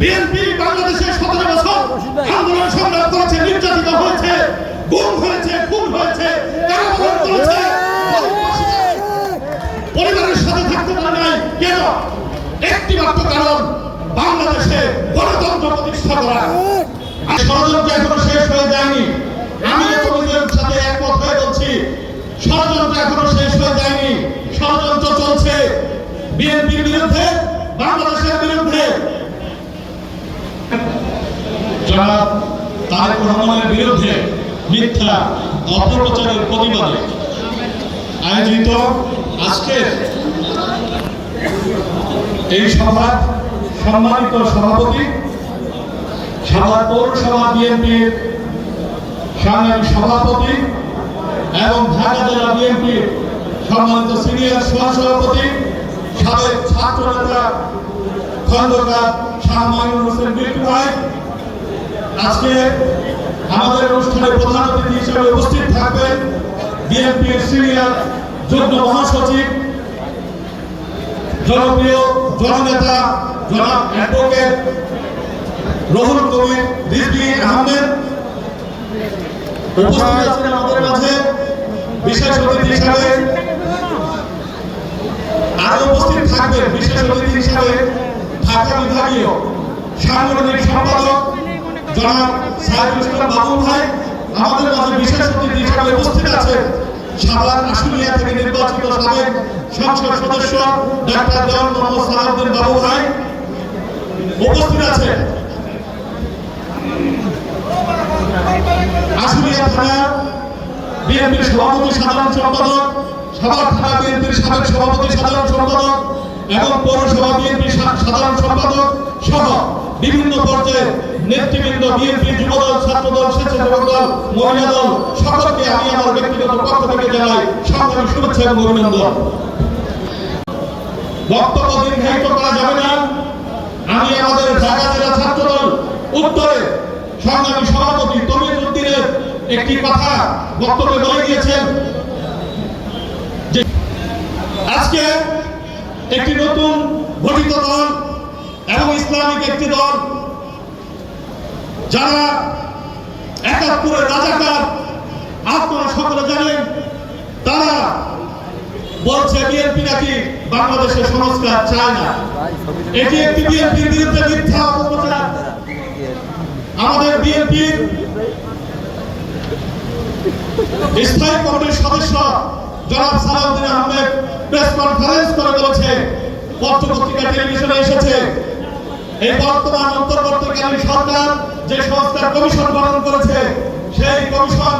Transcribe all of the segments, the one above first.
BNP বাংলাদেশের সতেরো বছর আন্দোলন সংগ্রাম করেছে, নির্যাতিত হয়েছে, গুম হয়েছে, খুন হয়েছে, কারাবরণ করেছে। পরিবারের সাথে থাকতে পারে নাই, কেন? একটি মাত্র কারণ, বাংলাদেশে গণতন্ত্র প্রতিষ্ঠা করা। আর ষড়যন্ত্র এখনও শেষ হয়ে যায়নি। আমি তোমাদের সাথে একমত হয়ে বলছি, ষড়যন্ত্র এখনও শেষ হয়ে যায়নি। ষড়যন্ত্র চলছে। বিএনপির বিরুদ্ধে, বাংলাদেশের বিরুদ্ধে জনাব তারেক রহমানের বিরুদ্ধে মিথ্যা অপপ্রচারের প্রতিবাদে আয়োজিত আজকের এই সভা সম্মানিত সভাপতি, সাভার পৌরসভা বিএনপির সংগ্রামী সভাপতি এবং ঢাকা জেলা বিএনপির সম্মানিত সিনিয়র সহসভাপতি, সাবেক ছাত্র নেতা খন্দকার শাহ মাইনুল হোসেন আজকে আমাদের অনুষ্ঠানে প্রধান অতিথি হিসেবে উপস্থিত থাকবেন বিএনপির সিনিয়র যুগ্ম মহাসচিব, জনপ্রিয় জননেতা, জনাব অ্যাডভোকেট রহুল কবির, রিজভি আহমেদ। উপস্থিত আছেন আমাদের মাঝে বিশেষ অতিথি হিসাবে। আরও উপস্থিত থাকবেন বিশেষ অতিথি হিসাবে ঢাকা বিভাগীয় সাংগঠনিক সম্পাদক জনাব সাহেবুল ইসলাম বাবু ভাই, আমাদের মাঝে বিশেষ সভাপতি, সাধারণ সম্পাদক সাভার থানা বিএনপির সাবেক সভাপতি, সাধারণ সম্পাদক এবং সাধারণ সম্পাদক সহ বিভিন্ন পর্যায়ে নেতৃবৃন্দ, বিএনপি যুবদল, ছাত্রদল, স্বেচ্ছাসেবক দল, মহিলা দল, সকলকে আমি আমার ব্যক্তিগত পক্ষ থেকে জানাই সংগ্রামী শুভেচ্ছা এবং অভিনন্দন। বক্তব্য দীর্ঘায়িত করা যাবে না। আমি আমাদের ঢাকা জেলা ছাত্রদল উত্তরে সংগ্রামী সভাপতি তমিজ উদ্দিনের একটি কথা বক্তব্যে বলে গিয়েছেন যে আজকে একটি নতুন গঠিত দল এবং ইসলামিক একটি দল যারা একাত্তরের রাজাকার আপনারা সকলে জানেন, তারা বলছে বিএনপি নাকি বাংলাদেশের সংস্কার চায় না। এটি একটি বিএনপির বিরুদ্ধে মিথ্যা অপপ্রচার। আমাদের বিএনপির স্থায়ী কমিটির সদস্য জনাব সালাউদ্দিন আহমেদ প্রেস কনফারেন্স করে বলেছে, পত্র পত্রিকা টেলিভিশনে এসেছে এই বর্তমান অন্তর্বর্তীকালীন সরকার যে সংস্কার কমিশন গঠন করেছে, সেই কমিশন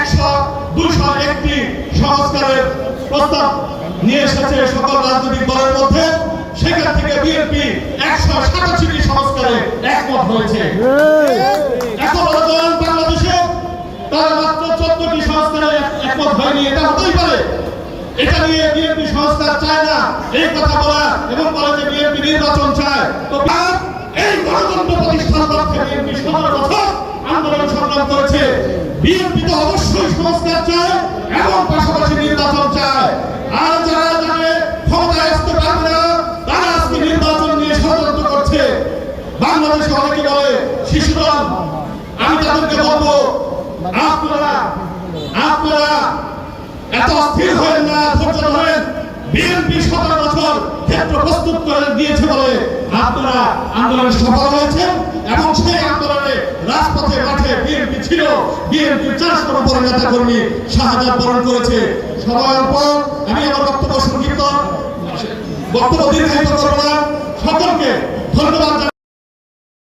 একশো দুশো একটি সংস্কারের প্রস্তাব নিয়ে এসেছে সকল রাজনৈতিক দলের মধ্যে। সেখান থেকে বিএনপি একশো সাতাশিটি সংস্কারে একমত হয়েছে। বাংলাদেশে তারা মাত্র চোদ্দটি সংস্কারে একমত হয়নি, এটা হতেই পারে। এটা নিয়ে বিএনপি সংস্কার চায় না। এই কথা বলা এবং বলে যে বিএনপি নির্বাচন চায়, তো এই গণতন্ত্র প্রতিষ্ঠার লক্ষ্যে বিএনপি সতেরো বছর আন্দোলন সংগ্রাম করেছে। বিএনপি তো অবশ্যই সংস্কার চায় এবং পাশাপাশি নির্বাচন চায়। আর যারা জানে ক্ষমতায় আসতে পারবে না, তারা আজকে নির্বাচন নিয়ে ষড়যন্ত্র করছে। বাংলাদেশে অনেকে বলে শিশুদল আমি তাদেরকে বলব, আপনারা আপনারা এত অস্থির হয়েন না ধৈর্য ধরেন বিএনপি সতেরো বছর ক্ষেত্র প্রস্তুত করে দিয়েছে বলে আপনারা আন্দোলনে সফল হয়েছেন এবং সেই আন্দোলনে রাজপথে মাঠে বিএনপি ছিল। বিএনপির চারশো বড় নেতা কর্মী শাহাদাত বরণ করেছে। সবার পর আমি আমার বক্তব্য সংক্ষিপ্ত। বক্তব্য দীর্ঘায়িত করব না সকলকে ধন্যবাদ।